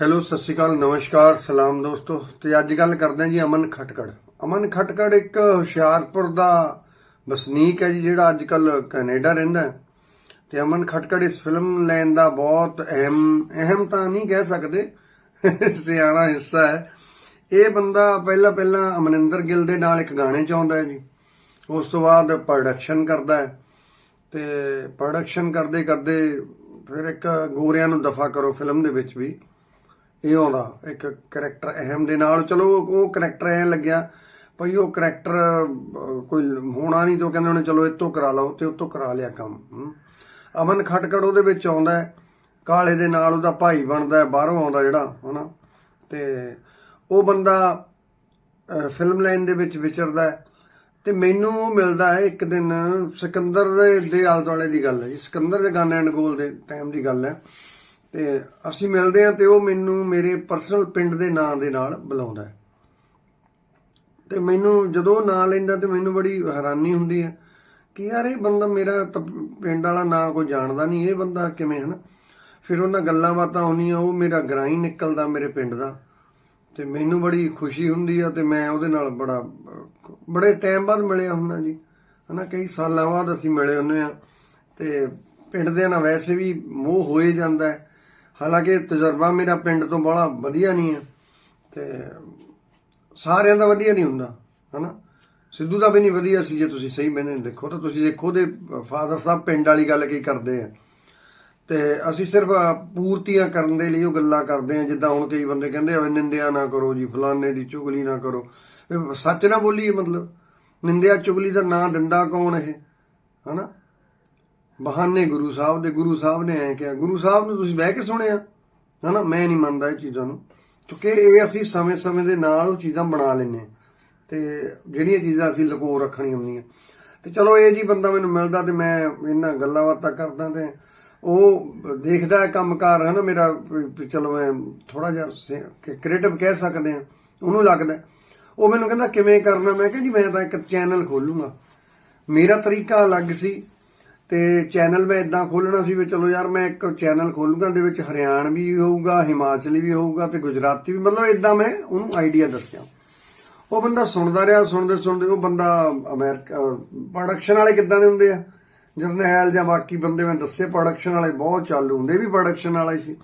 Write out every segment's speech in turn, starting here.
Hello, ਸਤਿ ਸ਼੍ਰੀ ਅਕਾਲ, ਨਮਸਕਾਰ, ਸਲਾਮ ਦੋਸਤੋ। ਤੇ ਅੱਜ ਗੱਲ ਕਰਦੇ ਹਾਂ ਜੀ ਅਮਨ ਖਟਕੜ। ਅਮਨ ਖਟਕੜ ਇੱਕ ਹੁਸ਼ਿਆਰਪੁਰ ਦਾ ਵਸਨੀਕ ਹੈ ਜੀ, ਜਿਹੜਾ ਅੱਜ ਕੱਲ ਕੈਨੇਡਾ ਰਹਿੰਦਾ ਹੈ। ਤੇ ਅਮਨ ਖਟਕੜ ਇਸ ਫਿਲਮ ਲੈਣ ਦਾ ਬਹੁਤ ਅਹਿਮ ਅਹਿਮ ਤਾਂ ਨਹੀਂ ਕਹਿ ਸਕਦੇ, ਸਿਆਣਾ ਹਿੱਸਾ ਹੈ। ਇਹ ਬੰਦਾ ਪਹਿਲਾਂ ਪਹਿਲਾਂ ਅਮਨਿੰਦਰ ਗਿੱਲ ਦੇ ਨਾਲ ਇੱਕ ਗਾਣੇ ਚ ਆਉਂਦਾ ਹੈ ਜੀ। ਉਸ ਤੋਂ ਬਾਅਦ ਪ੍ਰੋਡਕਸ਼ਨ ਕਰਦਾ ਹੈ। ਤੇ ਪ੍ਰੋਡਕਸ਼ਨ ਕਰਦੇ ਕਰਦੇ ਫਿਰ ਇੱਕ ਗੋਰਿਆਂ ਨੂੰ ਦਫਾ ਕਰੋ ਫਿਲਮ ਦੇ ਵਿੱਚ ਵੀ। ਇਹ ਆਉਂਦਾ। ਇੱਕ ਕੈਰੈਕਟਰ ਅਹਿਮ ਦੇ ਨਾਲ। ਚਲੋ, ਉਹ ਕੈਰੈਕਟਰ ਐ ਲੱਗਿਆ ਭਈ ਉਹ ਕੈਰੈਕਟਰ ਕੋਈ ਹੋਣਾ ਨਹੀਂ ਤਾਂ ਉਹ ਕਹਿੰਦੇ ਉਹਨੇ ਚਲੋ ਇਤੋਂ ਕਰਾ ਲਓ ਤੇ ਉਤੋਂ ਕਰਾ ਲਿਆ ਕੰਮ। ਅਮਨ ਖਟਕੜ ਉਹਦੇ ਵਿੱਚ ਆਉਂਦਾ ਕਾਲੇ ਦੇ ਨਾਲ ਉਹਦਾ ਭਾਈ ਬਣਦਾ ਬਾਹਰੋਂ ਆਉਂਦਾ ਜਿਹੜਾ, ਹਨਾ? ਤੇ ਉਹ ਬੰਦਾ ਫਿਲਮ ਲਾਈਨ ਦੇ ਵਿੱਚ ਵਿਚਰਦਾ ਹੈ। ਤੇ ਮੈਨੂੰ ਮਿਲਦਾ ਹੈ ਇੱਕ ਦਿਨ, ਸਿਕੰਦਰ ਦੇ ਆਲੇ ਦੁਆਲੇ ਦੀ ਗੱਲ ਹੈ ਜੀ। ਸਿਕੰਦਰ ਦੇ ਗਾਨੇ ਐਂਡ ਗੋਲ ਦੇ ਟਾਈਮ ਦੀ ਗੱਲ ਹੈ। ਤੇ ਅਸੀਂ ਮਿਲਦੇ ਹਾਂ ਤੇ ਉਹ ਮੈਨੂੰ ਮੇਰੇ ਪਰਸਨਲ ਪਿੰਡ ਦੇ ਨਾਂ ਦੇ ਨਾਲ ਬੁਲਾਉਂਦਾ ਹੈ। ਤੇ ਮੈਨੂੰ ਜਦੋਂ ਉਹ ਨਾਂ ਲੈਂਦਾ ਤੇ ਮੈਨੂੰ ਬੜੀ ਹੈਰਾਨੀ ਹੁੰਦੀ ਹੈ ਕਿ ਯਾਰ ਇਹ ਬੰਦਾ ਮੇਰਾ ਤਾਂ ਪਿੰਡ ਵਾਲਾ ਨਾਂ ਕੋਈ ਜਾਣਦਾ ਨਹੀਂ, ਇਹ ਬੰਦਾ ਕਿਵੇਂ ਹਨ? ਫਿਰ ਉਹਨਾਂ ਗੱਲਾਂ ਬਾਤਾਂ ਹੁੰਦੀਆਂ, ਉਹ ਮੇਰਾ ਗਰਾਈ ਨਿਕਲਦਾ ਮੇਰੇ ਪਿੰਡ ਦਾ। ਤੇ ਮੈਨੂੰ ਬੜੀ ਖੁਸ਼ੀ ਹੁੰਦੀ ਆ ਤੇ ਮੈਂ ਉਹਦੇ ਨਾਲ ਬੜਾ, ਬੜੇ ਟਾਈਮ ਬਾਅਦ ਮਿਲਿਆ ਹੁੰਦਾ ਜੀ। ਹਨਾ, ਕਈ ਸਾਲਾਂ ਬਾਅਦ ਅਸੀਂ ਮਿਲੇ ਹੁੰਨੇ ਆ ਤੇ ਪਿੰਡ ਦੇ ਨਾਲ ਵੈਸੇ ਵੀ ਮੋਹ ਹੋਏ ਜਾਂਦਾ ਹੈ। ਹਾਲਾਂਕਿ ਤਜਰਬਾ ਮੇਰਾ ਪਿੰਡ ਤੋਂ ਬੜਾ ਵਧੀਆ ਨਹੀਂ ਹੈ ਤੇ ਸਾਰਿਆਂ ਦਾ ਵਧੀਆ ਨਹੀਂ ਹੁੰਦਾ, ਹਨਾ? ਸਿੱਧੂ ਦਾ ਵੀ ਨਹੀਂ ਵਧੀਆ ਸੀ ਜੇ ਤੁਸੀਂ ਸਹੀ ਮੈਨੇ ਦੇਖੋ, ਤਾਂ ਤੁਸੀਂ ਦੇਖੋ ਦੇ ਫਾਦਰ ਸਾਹਿਬ ਪਿੰਡ ਵਾਲੀ ਗੱਲ ਕੀ ਕਰਦੇ ਆ। ਤੇ ਅਸੀਂ ਸਿਰਫ ਪੂਰਤੀਆਂ ਕਰਨ ਦੇ ਲਈ ਉਹ ਗੱਲਾਂ ਕਰਦੇ ਆ, ਜਿੱਦਾਂ ਹੁਣ ਕਈ ਬੰਦੇ ਕਹਿੰਦੇ ਆ ਵੀ ਨਿੰਦਿਆ ਨਾ ਕਰੋ ਜੀ, ਫਲਾਣੇ ਦੀ ਚੁਗਲੀ ਨਾ ਕਰੋ। ਸੱਚ ਨਾ ਬੋਲੀਏ ਮਤਲਬ, ਨਿੰਦਿਆ ਚੁਗਲੀ ਦਾ ਨਾਂ ਦਿੰਦਾ ਕੌਣ ਇਹ, ਹਨਾ? ਬਹਾਨੇ ਗੁਰੂ ਸਾਹਿਬ ਦੇ, ਗੁਰੂ ਸਾਹਿਬ ਨੇ ਐ ਕਿਹਾ, ਗੁਰੂ ਸਾਹਿਬ ਨੂੰ ਤੁਸੀਂ ਬਹਿ ਕੇ ਸੁਣਿਆ? ਹਨਾ ਮੈਂ ਨਹੀਂ ਮੰਨਦਾ ਇਹ ਚੀਜ਼ਾਂ ਨੂੰ। ਕਿਉਂਕਿ ਇਹ ਅਸੀਂ ਸਮੇਂ-ਸਮੇਂ ਦੇ ਨਾਲ ਉਹ ਚੀਜ਼ਾਂ ਬਣਾ ਲੈਂਦੇ ਹਾਂ। ਤੇ ਜਿਹੜੀਆਂ ਚੀਜ਼ਾਂ ਅਸੀਂ ਲਕੋ ਰੱਖਣੀਆਂ ਹੁੰਦੀਆਂ। ਤੇ ਚਲੋ, ਇਹ ਜੀ ਬੰਦਾ ਮੈਨੂੰ ਮਿਲਦਾ ਤੇ ਮੈਂ ਇਹਨਾਂ ਗੱਲਾਂ ਬਾਤਾਂ ਕਰਦਾ ਤੇ ਉਹ ਦੇਖਦਾ ਹੈ ਕੰਮਕਾਰ ਹੈ ਨਾ ਮੇਰਾ ਚਲੋ ਮੈਂ ਥੋੜਾ ਜਿਹਾ ਕ੍ਰੀਏਟਿਵ ਕਹਿ ਸਕਦੇ ਆ ਉਹਨੂੰ ਲੱਗਦਾ। ਉਹ ਮੈਨੂੰ ਕਹਿੰਦਾ, ਕਿਵੇਂ ਕਰਨਾ? ਮੈਂ ਕਿਹਾ, ਜੀ, ਮੈਂ ਤਾਂ ਇੱਕ ਚੈਨਲ ਖੋਲੂੰਗਾ। ਮੇਰਾ ਤਰੀਕਾ ਅਲੱਗ ਸੀ। ਤੇ ਚੈਨਲ ਮੈਂ ਇਦਾਂ ਖੋਲਣਾ ਸੀ ਵੀ ਚਲੋ ਯਾਰ ਮੈਂ ਇੱਕ ਚੈਨਲ ਖੋਲੂੰਗਾ ਦੇ ਵਿੱਚ ਹਰਿਆਣਵੀ ਵੀ ਹੋਊਗਾ, ਹਿਮਾਚਲੀ ਵੀ ਹੋਊਗਾ ਤੇ ਗੁਜਰਾਤੀ ਵੀ, ਮਤਲਬ ਇਦਾਂ ਮੈਂ ਉਹਨੂੰ ਆਈਡੀਆ ਦੱਸਿਆ। ਉਹ ਬੰਦਾ ਸੁਣਦਾ ਰਿਹਾ, ਸੁਣਦੇ ਸੁਣਦੇ ਉਹ ਬੰਦਾ ਅਮਰੀਕਾ ਪ੍ਰੋਡਕਸ਼ਨ ਵਾਲੇ ਕਿੱਦਾਂ ਦੇ ਹੁੰਦੇ ਆ? ਜਰਨੈਲ ਜਾਂ ਬਾਕੀ ਬੰਦੇ ਮੈਂ ਦੱਸੇ ਪ੍ਰੋਡਕਸ਼ਨ ਵਾਲੇ ਬਹੁਤ ਚਾਲੂ ਹੁੰਦੇ ਵੀ ਪ੍ਰੋਡਕਸ਼ਨ ਵਾਲੇ ਸੀ।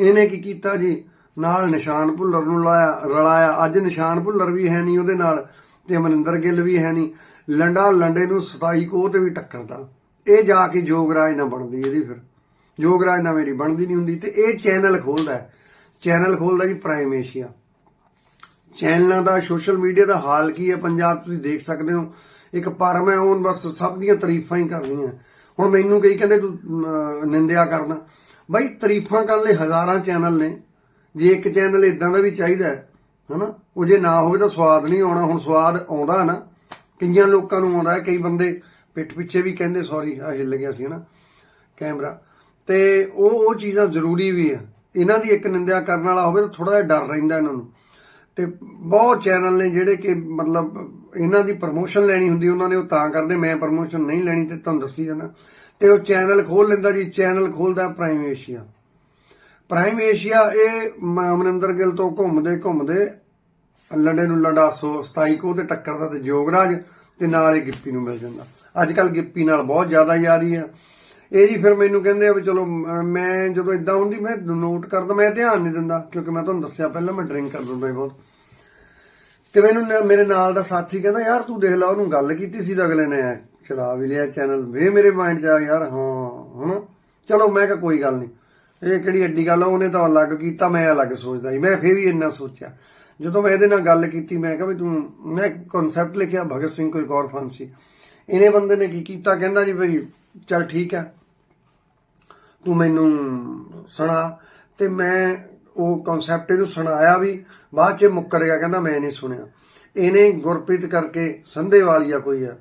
ਇਹਨੇ ਕੀ ਕੀਤਾ ਜੀ? ਨਾਲ ਨਿਸ਼ਾਨ ਭੁੱਲਰ ਨੂੰ ਲਾਇਆ, ਰਲਾਇਆ। ਅੱਜ ਨਿਸ਼ਾਨ ਭੁੱਲਰ ਵੀ ਹੈ ਨਹੀਂ ਉਹਦੇ ਨਾਲ ਤੇ ਅਮਰਿੰਦਰ ਗਿੱਲ ਵੀ ਹੈ ਨਹੀਂ। ਲੰਡਾ ਲੰਡੇ ਨੂੰ 27 ਕੋਹ ਤੇ ਵੀ ਟੱਕਰਦਾ। ਇਹ ਜਾ ਕੇ ਜੋਗਰਾਜ ਨਾਲ ਬਣਦੀ ਇਹਦੀ ਫਿਰ। ਜੋਗਰਾਜ ਨਾਲ ਮੇਰੀ ਬਣਦੀ ਨਹੀਂ ਹੁੰਦੀ ਤੇ ਇਹ ਚੈਨਲ ਖੋਲਦਾ ਚੈਨਲ ਖੋਲਦਾ ਜੀ ਪ੍ਰਾਈਮ ਏਸ਼ੀਆ ਚੈਨਲਾਂ ਦਾ ਸੋਸ਼ਲ ਮੀਡੀਆ ਦਾ ਹਾਲ ਕੀ ਹੈ ਪੰਜਾਬ ਤੁਸੀਂ ਦੇਖ ਸਕਦੇ ਹੋ। ਇੱਕ ਪਰਮ ਹੈ ਉਹ ਬਸ ਸਭ ਦੀਆਂ ਤਾਰੀਫਾਂ ਹੀ ਕਰਨੀਆਂ। ਹੁਣ ਮੈਨੂੰ ਕਈ ਕਹਿੰਦੇ ਤੂੰ ਅਮ, ਨਿੰਦਿਆ ਕਰਦਾ ਬਾਈ ਤਾਰੀਫਾਂ ਕਰਨ ਲਈ ਹਜ਼ਾਰਾਂ ਚੈਨਲ ਨੇ। ਜੇ ਇੱਕ ਚੈਨਲ ਇਦਾਂ ਦਾ ਵੀ ਚਾਹੀਦਾ ਹੈ ਹਨਾ? ਉਹ ਜੇ ਨਾ ਹੋਵੇ ਤਾਂ ਸਵਾਦ ਨਹੀਂ ਆਉਣਾ। ਹੁਣ ਸਵਾਦ ਆਉਂਦਾ ਨਾ। ਕਈਆਂ ਲੋਕਾਂ ਨੂੰ ਆਉਂਦਾ ਕਈ ਬੰਦੇ ਪਿੱਠ ਪਿੱਛੇ ਵੀ ਕਹਿੰਦੇ ਸੌਰੀ ਆ ਹਿੱਲ ਗਿਆ ਸੀ ਨਾ ਕੈਮਰਾ। ਤੇ ਉਹ ਉਹ ਚੀਜ਼ਾਂ ਜ਼ਰੂਰੀ ਵੀ ਆ। ਇਹਨਾਂ ਦੀ ਇੱਕ ਨਿੰਦਿਆ ਕਰਨ ਵਾਲਾ ਹੋਵੇ ਤਾਂ ਥੋੜਾ ਜਿਹਾ ਡਰ ਰਹਿੰਦਾ ਇਹਨਾਂ ਨੂੰ। ਤੇ ਬਹੁਤ ਚੈਨਲ ਨੇ ਜਿਹੜੇ ਕਿ ਮਤਲਬ ਇਹਨਾਂ ਦੀ ਪ੍ਰਮੋਸ਼ਨ ਲੈਣੀ ਹੁੰਦੀ, ਉਹਨਾਂ ਨੇ ਉਹ ਤਾਂ ਕਰਦੇ, ਮੈਂ ਪ੍ਰਮੋਸ਼ਨ ਨਹੀਂ ਲੈਣੀ ਤੇ ਤੁਹਾਨੂੰ ਦੱਸੀ ਜਾਂਦਾ। ਤੇ ਉਹ ਚੈਨਲ ਖੋਲ ਲੈਂਦਾ ਜੀ, ਚੈਨਲ ਖੋਲਦਾ ਪ੍ਰਾਈਮ ਏਸ਼ੀਆ ਪ੍ਰਾਈਮ ਏਸ਼ੀਆ ਇਹ ਮ- ਗਿੱਲ ਤੋਂ ਘੁੰਮਦੇ ਘੁੰਮਦੇ ਲੰਡੇ ਨੂੰ ਲੰਡਾ ਸੋ 27 ਕੋ ਤੇ ਟੱਕਰਦਾ ਤੇ ਜੋਗਰਾਜ ਤੇ ਨਾਲ ਹੀ ਗਿੱਪੀ ਨੂੰ ਮਿਲ ਜਾਂਦਾ। ਅੱਜ ਕੱਲ ਗਿੱਪੀ ਨਾਲ ਬਹੁਤ ਜ਼ਿਆਦਾ ਯਾਰੀ ਆ। ਇਹ ਜੀ ਫਿਰ ਮੈਨੂੰ ਕਹਿੰਦੇ ਆ ਵੀ ਚਲੋ ਮੈਂ ਜਦੋਂ ਇਦਾਂ ਹੁੰਦੀ, ਮੈਂ ਨੋਟ ਕਰਦਾ, ਮੈਂ ਧਿਆਨ ਨਹੀਂ ਦਿੰਦਾ, ਕਿਉਂਕਿ ਮੈਂ ਤੁਹਾਨੂੰ ਦੱਸਿਆ ਪਹਿਲਾਂ ਮੈਂ ਡਰਿੰਕ ਕਰ ਦਿੰਦਾ ਸੀ ਬਹੁਤ। ਤੇ ਮੈਨੂੰ ਮੇਰੇ ਨਾਲ ਦਾ ਸਾਥੀ ਕਹਿੰਦਾ, ਯਾਰ ਤੂੰ ਦੇਖ ਲਾ, ਉਹਨੂੰ ਗੱਲ ਕੀਤੀ ਸੀ ਤਾਂ ਅਗਲੇ ਨੇ ਚਲਾ ਵੀ ਲਿਆ ਚੈਨਲ ਵੇ ਮੇਰੇ ਮਾਈਂਡ 'ਚ ਆ ਯਾਰ, ਹਾਂ, ਹਨਾ? ਚਲੋ, ਮੈਂ ਕਿਹਾ ਕੋਈ ਗੱਲ ਨਹੀਂ। ਇਹ ਕਿਹੜੀ ਐਡੀ ਗੱਲ ਆ, ਉਹਨੇ ਤਾਂ ਅਲੱਗ ਕੀਤਾ, ਮੈਂ ਅਲੱਗ ਸੋਚਦਾ ਸੀ। ਮੈਂ ਫੇਰ ਵੀ ਇੰਨਾ ਸੋਚਿਆ। ਜਦੋਂ ਮੈਂ ਇਹਦੇ ਨਾਲ ਗੱਲ ਕੀਤੀ, ਮੈਂ ਕਿਹਾ ਵੀ ਤੂੰ, ਮੈਂ ਕਨਸੈਪਟ ਲਿਖਿਆ, ਭਗਤ ਸਿੰਘ ਕੋਈ ਗੌਰ ਫਾਂਸੀ। ਇਹਨੇ ਬੰਦੇ ਨੇ ਕੀ ਕੀਤਾ? ਕਹਿੰਦਾ ਜੀ ਭਈ ਚੱਲ ਠੀਕ ਹੈ। ਤੂੰ ਮੈਨੂੰ ਸੁਣਾ। ਤੇ ਮੈਂ ਉਹ ਕਨਸੈਪਟ ਇਹਨੂੰ ਸੁਣਾਇਆ ਵੀ, ਬਾਅਦ ਚ ਮੁੱਕਰ ਗਿਆ। ਕਹਿੰਦਾ ਮੈਂ ਨਹੀਂ ਸੁਣਿਆ। ਇਹਨੇ ਗੁਰਪ੍ਰੀਤ ਕਰਕੇ ਸੰਧੇ ਵਾਲੀਆ ਕੋਈ ਆ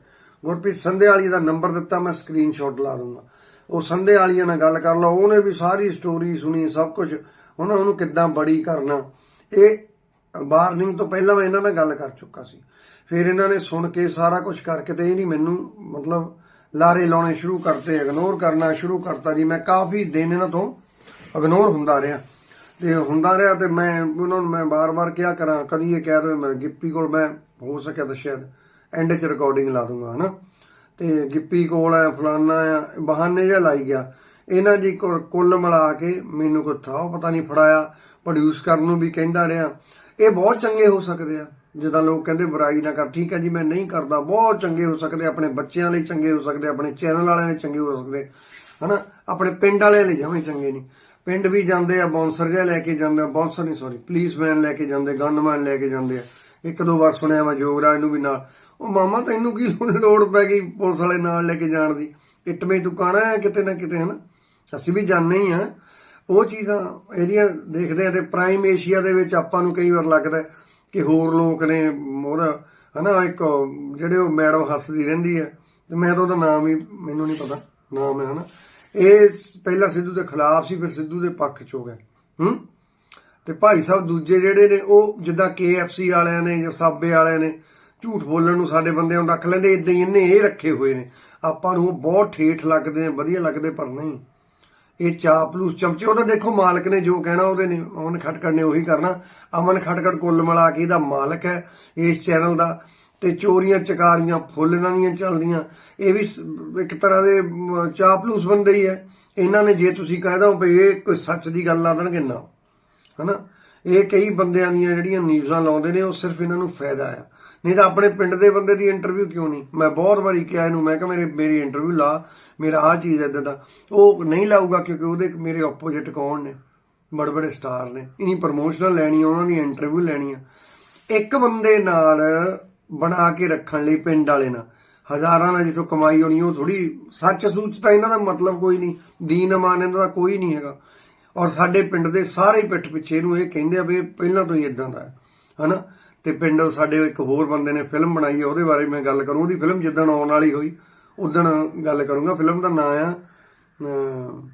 ਗੁਰਪ੍ਰੀਤ ਸੰਧੇ ਵਾਲੀ ਦਾ ਨੰਬਰ ਦਿੱਤਾ, ਮੈਂ ਸਕਰੀਨਸ਼ਾਟ ਲਾ ਦੂੰਗਾ। ਉਹ ਸੰਧੇ ਵਾਲੀਆ ਨਾਲ ਗੱਲ ਕਰ ਲਓ। ਉਹਨੇ ਵੀ ਸਾਰੀ ਸਟੋਰੀ ਸੁਣੀ, ਸਭ ਕੁਝ ਉਹਨਾਂ ਉਹਨੂੰ ਕਿੱਦਾਂ ਬੜੀ ਕਰਨਾ। ਇਹ ਵਾਰਨਿੰਗ ਤੋਂ ਪਹਿਲਾਂ ਮੈਂ ਇਹਨਾਂ ਨਾਲ ਗੱਲ ਕਰ ਚੁੱਕਾ ਸੀ। ਫਿਰ ਇਹਨਾਂ ਨੇ ਸੁਣ ਕੇ ਸਾਰਾ ਕੁਝ ਕਰਕੇ ਤੇ ਇਹ ਨਹੀਂ ਮੈਨੂੰ ਮਤਲਬ ਲਾਰੇ ਲਾਉਣੇ ਸ਼ੁਰੂ ਕਰਤੇ ਇਗਨੋਰ ਕਰਨਾ ਸ਼ੁਰੂ ਕਰਤਾ ਜੀ। ਮੈਂ ਕਾਫੀ ਦਿਨ ਇਹਨਾਂ ਤੋਂ ਇਗਨੋਰ ਹੁੰਦਾ ਰਿਹਾ। ਤੇ ਹੁੰਦਾ ਰਿਹਾ ਤੇ ਮੈਂ ਉਹਨਾਂ ਨੂੰ ਮੈਂ ਬਾਰ-ਬਾਰ ਕਿਹਾ ਕਰਾਂ, ਕਦੀ ਇਹ ਕਹਿ ਦੇਵੇ, ਮੈਂ ਗਿੱਪੀ ਕੋਲ ਮੈਂ ਹੋ ਸਕਿਆ ਤਾਂ ਸ਼ਾਇਦ ਐਂਡ 'ਚ ਰਿਕਾਰਡਿੰਗ ਲਾ ਦੂੰਗਾ, ਹਨਾ। ਤੇ ਗਿੱਪੀ ਕੋਲ ਆ ਫਲਾਨਾ ਆ ਬਹਾਨੇ ਜਿਹਾ ਲਾਈ ਗਿਆ। ਇਹਨਾਂ ਜੀ ਕੁੱਲ ਮਿਲਾ ਕੇ ਮੈਨੂੰ ਕੋਈ ਥਾਂ ਪਤਾ ਨਹੀਂ ਫੜਾਇਆ ਪ੍ਰੋਡਿਊਸ ਕਰਨ ਨੂੰ ਵੀ ਕਹਿੰਦਾ ਰਿਹਾ। ਇਹ ਬਹੁਤ ਚੰਗੇ ਹੋ ਸਕਦੇ ਆ। ਜਿੱਦਾਂ ਲੋਕ ਕਹਿੰਦੇ ਬੁਰਾਈ ਨਾ ਕਰ, ਠੀਕ ਹੈ ਜੀ, ਮੈਂ ਨਹੀਂ ਕਰਦਾ, ਬਹੁਤ ਚੰਗੇ ਹੋ ਸਕਦੇ, ਆਪਣੇ ਬੱਚਿਆਂ ਲਈ ਚੰਗੇ ਹੋ ਸਕਦੇ, ਆਪਣੇ ਚੈਨਲ ਵਾਲਿਆਂ ਲਈ ਚੰਗੇ ਹੋ ਸਕਦੇ, ਹਨਾ, ਆਪਣੇ ਪਿੰਡ ਵਾਲਿਆਂ ਲਈ ਜਮਾਂ ਚੰਗੇ ਨਹੀਂ। ਪਿੰਡ ਵੀ ਜਾਂਦੇ ਆ ਬੌਂਸਰ ਜਿਹਾ ਲੈ ਕੇ ਜਾਂਦੇ ਆ ਬੌਂਸਰ ਨਹੀਂ ਸੌਰੀ ਪੁਲਿਸਮੈਨ ਲੈ ਕੇ ਜਾਂਦੇ ਗਨਮੈਨ ਲੈ ਕੇ ਜਾਂਦੇ ਆ। ਇੱਕ ਦੋ ਵਾਰ ਸੁਣਿਆ ਮੈਂ ਜੋਗਰਾਜ ਨੂੰ ਵੀ ਨਾਲ। ਉਹ ਮਾਮਾ ਤੈਨੂੰ ਕੀ ਲੋੜ ਪੈ ਗਈ ਪੁਲਿਸ ਵਾਲੇ ਨਾਲ ਲੈ ਕੇ ਜਾਣ ਦੀ। ਇਟਵੇਂ ਤੂੰ ਕਾਣਾ ਹੈ, ਕਿਤੇ ਨਾ ਕਿਤੇ, ਹਨਾ। ਅਸੀਂ ਵੀ ਜਾਣਦੇ ਹੀ ਆ। ਉਹ ਚੀਜ਼ਾਂ ਇਹਦੀਆਂ ਦੇਖਦੇ ਆ ਤੇ ਪ੍ਰਾਈਮ ਏਸ਼ੀਆ ਦੇ ਵਿੱਚ ਆਪਾਂ ਨੂੰ ਕਈ ਵਾਰ ਲੱਗਦਾ ਕਿ ਹੋਰ ਲੋਕ ਨੇ ਉਹਦਾ ਹਨਾ, ਇੱਕ ਜਿਹੜੇ ਉਹ ਮੈਡਮ ਹੱਸਦੀ ਰਹਿੰਦੀ ਹੈ, ਤੇ ਮੈਂ ਤਾਂ ਉਹਦਾ ਨਾਮ ਹੀ ਮੈਨੂੰ ਨਹੀਂ ਪਤਾ, ਨਾਮ ਹੈ, ਹਨਾ। ਇਹ ਪਹਿਲਾਂ ਸਿੱਧੂ ਦੇ ਖਿਲਾਫ ਸੀ, ਫਿਰ ਸਿੱਧੂ ਦੇ ਪੱਖ ਚ ਹੋ ਗਏ ਹੂੰ। ਤੇ ਭਾਈ ਸਾਹਿਬ ਦੂਜੇ ਜਿਹੜੇ ਨੇ, ਉਹ ਜਿੱਦਾਂ KFC ਵਾਲਿਆਂ ਨੇ ਜਾਂ ਸਾਬੇ ਵਾਲਿਆਂ ਨੇ, ਝੂਠ ਬੋਲਣ ਨੂੰ ਸਾਡੇ ਬੰਦਿਆਂ ਨੂੰ ਰੱਖ ਲੈਂਦੇ ਇਦਾਂ ਹੀ ਇਹਨੇ ਇਹ ਰੱਖੇ ਹੋਏ ਨੇ। ਆਪਾਂ ਨੂੰ ਉਹ ਬਹੁਤ ਠੇਠ ਲੱਗਦੇ ਨੇ, ਵਧੀਆ ਲੱਗਦੇ, ਪਰ ਨਹੀਂ। ਇਹ ਚਾਪਲੂਸ ਚਮਚੇ ਉਹ ਤਾਂ ਦੇਖੋ ਮਾਲਕ ਨੇ ਜੋ ਕਹਿਣਾ ਉਹਦੇ ਨੇ ਅਮਨ ਖਟਕੜ ਨੇ ਉਹੀ ਕਰਨਾ। ਅਮਨ ਖਟਕੜ ਕੁੱਲ ਮਿਲਾ ਕੇ ਇਹਦਾ ਮਾਲਕ ਹੈ ਇਸ ਚੈਨਲ ਦਾ। ਤੇ ਚੋਰੀਆਂ ਚਕਾਰੀਆਂ ਫੁੱਲ ਇਹਨਾਂ ਦੀਆਂ ਚੱਲਦੀਆਂ। ਇਹ ਵੀ ਸ- ਇੱਕ ਤਰ੍ਹਾਂ ਦੇ ਮ, ਚਾਪਲੂਸ ਬੰਦੇ ਹੀ ਹੈ। ਇਹਨਾਂ ਨੇ ਜੇ ਤੁਸੀਂ ਕਹਿਦਾ ਵੀ ਇਹ ਕੋਈ ਸੱਚ ਦੀ ਗੱਲ ਲਾ ਦੇਣਗੇ ਨਾ। ਹਨਾ? ਇਹ ਕਈ ਬੰਦਿਆਂ ਦੀਆਂ ਜਿਹੜੀਆਂ ਨਿਊਜ਼ਾਂ ਲਾਉਂਦੇ ਨੇ ਉਹ ਸਿਰਫ ਇਹਨਾਂ ਨੂੰ ਫਾਇਦਾ ਆ। ਨਹੀਂ ਤਾਂ ਆਪਣੇ ਪਿੰਡ ਦੇ ਬੰਦੇ ਦੀ ਇੰਟਰਵਿਊ ਕਿਉਂ ਨਹੀਂ? ਮੈਂ ਬਹੁਤ ਵਾਰੀ ਕਿਹਾ ਇਹਨੂੰ, ਮੈਂ ਕਿਹਾ, ਮੇਰੇ, ਮੇਰੀ ਇੰਟਰਵਿਊ ਲਾ, ਮੇਰਾ ਆਹ ਚੀਜ਼ ਇਦਾਂ ਦਾ ਉਹ ਨਹੀਂ ਲਾਊਗਾ ਕਿਉਂਕਿ ਉਹਦੇ ਮੇਰੇ ਆਪੋਜੀਟ ਕੌਣ ਨੇ? ਬੜੇ ਬੜੇ ਸਟਾਰ ਨੇ। ਇਨੀ ਪ੍ਰਮੋਸ਼ਨਲ ਲੈਣੀ ਉਹਨਾਂ ਦੀ ਇੰਟਰਵਿਊ ਲੈਣੀ ਆ। ਇੱਕ ਬੰਦੇ ਨਾਲ ਬਣਾ ਕੇ ਰੱਖਣ ਲਈ ਪਿੰਡ ਵਾਲੇ ਨਾਲ, ਹਜ਼ਾਰਾਂ ਨਾਲ ਜਿੱਥੋਂ ਕਮਾਈ ਹੋਣੀ, ਉਹ ਥੋੜੀ ਸੱਚ ਸੂਚ ਤਾਂ ਇਹਨਾਂ ਦਾ ਮਤਲਬ ਕੋਈ ਨਹੀਂ, ਦੀਨ ਇਮਾਨ ਇਹਨਾਂ ਦਾ ਕੋਈ ਨਹੀਂ ਹੈਗਾ। ਔਰ ਸਾਡੇ ਪਿੰਡ ਦੇ ਸਾਰੇ ਪਿੱਠ ਪਿੱਛੇ ਨੂੰ ਇਹ ਕਹਿੰਦੇ ਆ ਵੀ ਪਹਿਲਾਂ ਤੋਂ ਹੀ ਇਦਾਂ ਦਾ ਹੈ, ਹਨਾ? ਤੇ ਪਿੰਡ ਸਾਡੇ ਇੱਕ ਹੋਰ ਬੰਦੇ ਨੇ ਫਿਲਮ ਬਣਾਈ ਹੈ ਉਹਦੇ ਬਾਰੇ ਮੈਂ ਗੱਲ ਕਰੂੰ। ਉਹਦੀ ਫਿਲਮ ਜਿੱਦਣ ਆਉਣ ਵਾਲੀ ਹੋਈ ਉਦੋਂ ਗੱਲ ਕਰੂੰਗਾ। ਫਿਲਮ ਦਾ ਨਾਂ ਆ ਅਮ,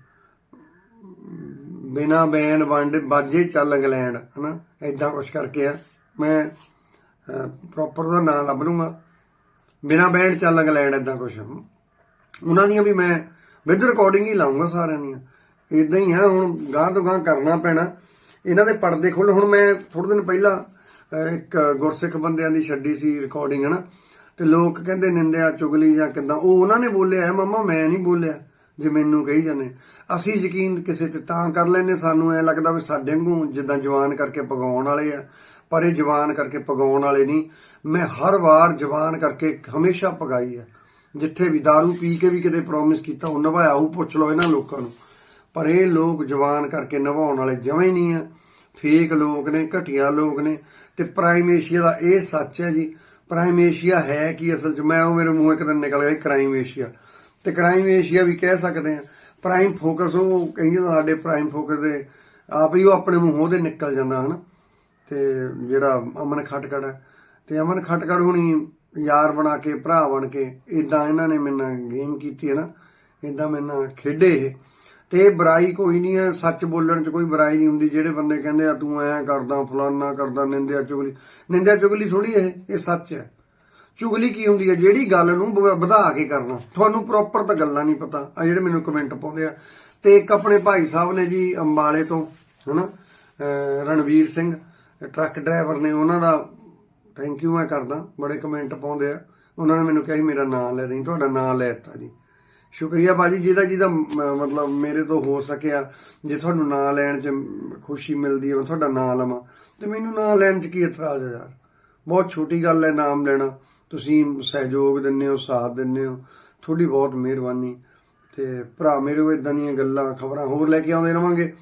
ਬਿਨਾ ਬੈਨ ਵੰਡ ਬਾਜੇ ਚੱਲ ਇੰਗਲੈਂਡ ਹਨਾ? ਐਦਾਂ ਕੁਝ ਕਰਕੇ ਆ। ਮੈਂ ਪ੍ਰੋਪਰ ਦਾ ਨਾਮ ਲੱਭ ਲੂੰਗਾ। ਬਿਨਾ ਬੈਂਡ ਚੱਲ ਇੰਗਲੈਂਡ ਐਦਾਂ ਕੁਝ ਉਹਨਾਂ ਦੀਆਂ ਵੀ ਮੈਂ ਵਿਦ ਰਿਕਾਰਡਿੰਗ ਹੀ ਲਾਉਂਗਾ ਸਾਰਿਆਂ ਦੀਆਂ। ਇਦਾਂ ਹੀ ਆ ਹੁਣ ਗਾਂ ਤੋਂ ਗਾਂ ਕਰਨਾ ਪੈਣਾ। ਇਹਨਾਂ ਦੇ ਪਰਦੇ ਖੋਲ ਹੁਣ ਮੈਂ ਥੋੜੇ ਦਿਨ ਪਹਿਲਾਂ ਇੱਕ ਗੁਰਸਿੱਖ ਬੰਦਿਆਂ ਦੀ ਛੱਡੀ ਸੀ ਰਿਕਾਰਡਿੰਗ ਹਨਾ? ਤੇ ਲੋਕ ਕਹਿੰਦੇ ਨਿੰਦਿਆ, ਚੁਗਲੀ ਜਾਂ ਕਿਦਾਂ? ਉਹ ਉਹਨਾਂ ਨੇ ਬੋਲਿਆ, ਹੈ ਮਮਾ, ਮੈਂ ਨਹੀਂ ਬੋਲਿਆ, ਜੇ ਮੈਨੂੰ ਕਹੀ ਜਾਂਦੇ। ਅਸੀਂ ਯਕੀਨ ਕਿਸੇ ਤੇ ਤਾਂ ਕਰ ਲੈਨੇ ਸਾਨੂੰ ਐ ਲੱਗਦਾ ਵੀ ਸਾਡੇ ਵਾਂਗੂ ਜਿੱਦਾਂ ਜਵਾਨ ਕਰਕੇ ਪਗਾਉਣ ਵਾਲੇ ਆ, ਪਰ ਇਹ ਜਵਾਨ ਕਰਕੇ ਪਗਾਉਣ ਵਾਲੇ ਨਹੀਂ। ਮੈਂ ਹਰ ਵਾਰ ਜਵਾਨ ਕਰਕੇ ਹਮੇਸ਼ਾ ਪਗਾਈ ਆ। ਜਿੱਥੇ ਵੀ दारू ਪੀ ਕੇ ਵੀ ਕਿਤੇ ਪ੍ਰੋਮਿਸ ਕੀਤਾ, ਉਹ ਨਿਭਾਇਆ, ਉਹ ਪੁੱਛ ਲਓ ਇਹਨਾਂ ਲੋਕਾਂ ਨੂੰ। ਪਰ ਇਹ ਲੋਕ ਜਵਾਨ ਕਰਕੇ ਨਿਭਾਉਣ ਵਾਲੇ ਜਮੇ ਹੀ ਨਹੀਂ ਆ। ਫੇਕ ਲੋਕ ਨੇ, ਘਟੀਆ ਲੋਕ ਨੇ। ਤੇ ਪ੍ਰਾਈਮ ਏਸ਼ੀਆ ਦਾ ਇਹ ਸੱਚ ਹੈ ਜੀ ਪ੍ਰਾਈਮ ਏਸ਼ੀਆ ਹੈ ਕੀ ਅਸਲ 'ਚ? ਮੈਂ ਉਹ ਮੇਰੇ ਮੂੰਹੋਂ ਇੱਕ ਦਿਨ ਨਿਕਲ ਗਿਆ ਕ੍ਰਾਈਮ ਏਸ਼ੀਆ ਤੇ ਕ੍ਰਾਈਮ ਏਸ਼ੀਆ ਵੀ ਕਹਿ ਸਕਦੇ ਆ ਪ੍ਰਾਈਮ ਫੋਕਸ ਉਹ ਕਹਿੰਦੇ ਸਾਡੇ ਪ੍ਰਾਈਮ ਫੋਕਸ ਦੇ ਆਪ ਹੀ ਉਹ ਆਪਣੇ ਮੂੰਹੋਂ ਦੇ ਨਿਕਲ ਜਾਂਦਾ, ਹਨਾ? ਤੇ ਜਿਹੜਾ ਅਮਨ ਖਟਕੜ ਹੈ। ਤੇ ਅਮਨ ਖਟਕੜ ਹੁਣੀ ਯਾਰ ਬਣਾ ਕੇ, ਭਰਾ ਬਣ ਕੇ ਇਦਾਂ ਇਹਨਾਂ ਨੇ ਮੇਰੇ ਨਾਲ ਗੇਮ ਕੀਤੀ ਹੈ ਨਾ। ਇਦਾਂ ਮੇਰੇ ਨਾਲ ਖੇਡੇ ਇਹ। ਤੇ ਬੁਰਾਈ ਕੋਈ ਨਹੀਂ ਹੈ, ਸੱਚ ਬੋਲਣ 'ਚ ਕੋਈ ਬੁਰਾਈ ਨਹੀਂ ਹੁੰਦੀ, ਜਿਹੜੇ ਬੰਦੇ ਕਹਿੰਦੇ ਆ, ਤੂੰ ਐਂ ਕਰਦਾ, ਫਲਾਨਾ ਕਰਦਾ, ਨਿੰਦਿਆ ਚੁਗਲੀ। ਨਿੰਦਿਆ ਚੁਗਲੀ ਥੋੜੀ ਇਹ ਇਹ ਸੱਚ ਹੈ। ਚੁਗਲੀ ਕੀ ਹੁੰਦੀ ਹੈ? ਜਿਹੜੀ ਗੱਲ ਨੂੰ ਵ- ਵਧਾ ਕੇ ਕਰਨਾ। ਤੁਹਾਨੂੰ ਪ੍ਰੋਪਰ ਤਾਂ ਗੱਲਾਂ ਨਹੀਂ ਪਤਾ। ਆ ਜਿਹੜੇ ਮੈਨੂੰ ਕਮੈਂਟ ਪਾਉਂਦੇ ਆ। ਤੇ ਇੱਕ ਆਪਣੇ ਭਾਈ ਸਾਹਿਬ ਨੇ ਜੀ, ਅੰਬਾਲੇ ਤੋਂ, ਹਨਾ? ਅਹ ਰਣਵੀਰ ਸਿੰਘ, ਟਰੱਕ ਡਰਾਈਵਰ ਨੇ ਉਹਨਾਂ ਦਾ ਥੈਂਕ ਯੂ ਮੈਂ ਕਰਦਾ, ਬੜੇ ਕਮੈਂਟ ਪਾਉਂਦੇ ਆ। ਉਹਨਾਂ ਨੇ ਮੈਨੂੰ ਕਿਹਾ ਸੀ, ਮੇਰਾ ਨਾਮ ਲੈ ਦੇਈ ਤੁਹਾਡਾ ਨਾਮ ਲੈ ਦਿੱਤਾ ਜੀ। ਸ਼ੁਕਰੀਆ ਬਾਜੀ ਜਿਹਦਾ ਜਿਹਦਾ ਮ- ਮਤਲਬ ਮੇਰੇ ਤੋਂ ਹੋ ਸਕਿਆ, ਜੇ ਤੁਹਾਨੂੰ ਨਾਂ ਲੈਣ 'ਚ ਖੁਸ਼ੀ ਮਿਲਦੀ ਹੈ, ਮੈਂ ਤੁਹਾਡਾ ਨਾਂ ਲਵਾਂ। ਤੇ ਮੈਨੂੰ ਨਾਂ ਲੈਣ 'ਚ ਕੀ ਇਤਰਾਜ਼ ਹੈ ਯਾਰ? ਬਹੁਤ ਛੋਟੀ ਗੱਲ ਹੈ ਨਾਮ ਲੈਣਾ। ਤੁਸੀਂ ਸਹਿਯੋਗ ਦਿੰਦੇ ਹੋ, ਸਾਥ ਦਿੰਦੇ ਹੋ। ਤੁਹਾਡੀ ਬਹੁਤ ਮਿਹਰਬਾਨੀ। ਤੇ ਭਰਾ, ਮੇਰੇ ਉਹ ਇਦਾਂ ਦੀਆਂ ਗੱਲਾਂ, ਖਬਰਾਂ ਹੋਰ ਲੈ ਕੇ ਆਉਂਦੇ ਰਵਾਂਗੇ।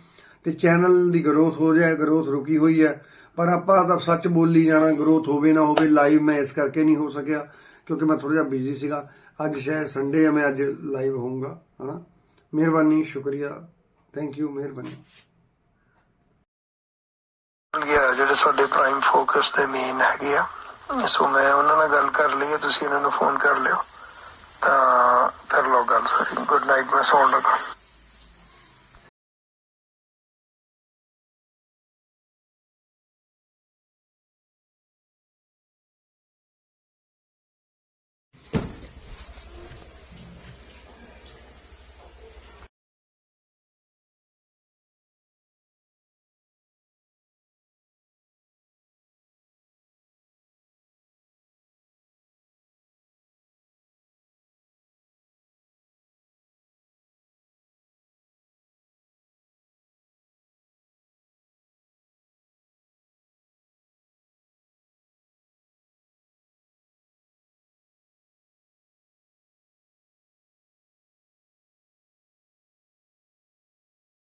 ਤੇ ਚੈਨਲ ਦੀ ਗਰੋਥ ਹੋ ਜਾਏ ਗਰੋਥ ਰੁਕੀ ਹੋਈ ਹੈ। ਪਰ ਆਪਾਂ ਤਾਂ ਸੱਚ ਬੋਲੀ ਜਾਣਾ ਗਰੋਥ ਹੋਵੇ ਨਾ ਹੋਵੇ ਲਾਈਵ ਮੈਂ ਇਸ ਕਰਕੇ ਨਹੀਂ ਹੋ ਸਕਿਆ, ਕਿਉਂਕਿ ਮੈਂ ਥੋੜਾ ਜਿਹਾ ਬਿਜ਼ੀ ਸੀਗਾ। ਅੱਜ ਸ਼ਾਇਦ ਸੰਡੇ ਹੈ ਮੈਂ ਅੱਜ ਲਾਈਵ ਹੋਊਂਗਾ, ਹਨਾ? ਮਿਹਰਬਾਨੀ, ਸ਼ੁਕਰੀਆ। ਥੈਂਕ ਯੂ ਮਿਹਰਬਾਨੀ। ਗਿਆ ਜਿਹੜੇ ਸਾਡੇ ਪ੍ਰਾਈਮ ਫੋਕਸ ਦੇ ਮੇਨ ਹੈਗੇ ਆ, ਸੋ ਮੈਂ ਉਹਨਾਂ ਨਾਲ ਗੱਲ ਕਰ ਲਈ ਹੈ ਤੁਸੀਂ ਇਹਨਾਂ ਨੂੰ ਫੋਨ ਕਰ ਲਿਓ। ਤਾਂ ਕਰ ਲਓ ਗੱਲ ਸਾਰੀ ਗੁੱਡ ਨਾਈਟ ਮੈਂ ਸੌਣ ਲੱਗਾ।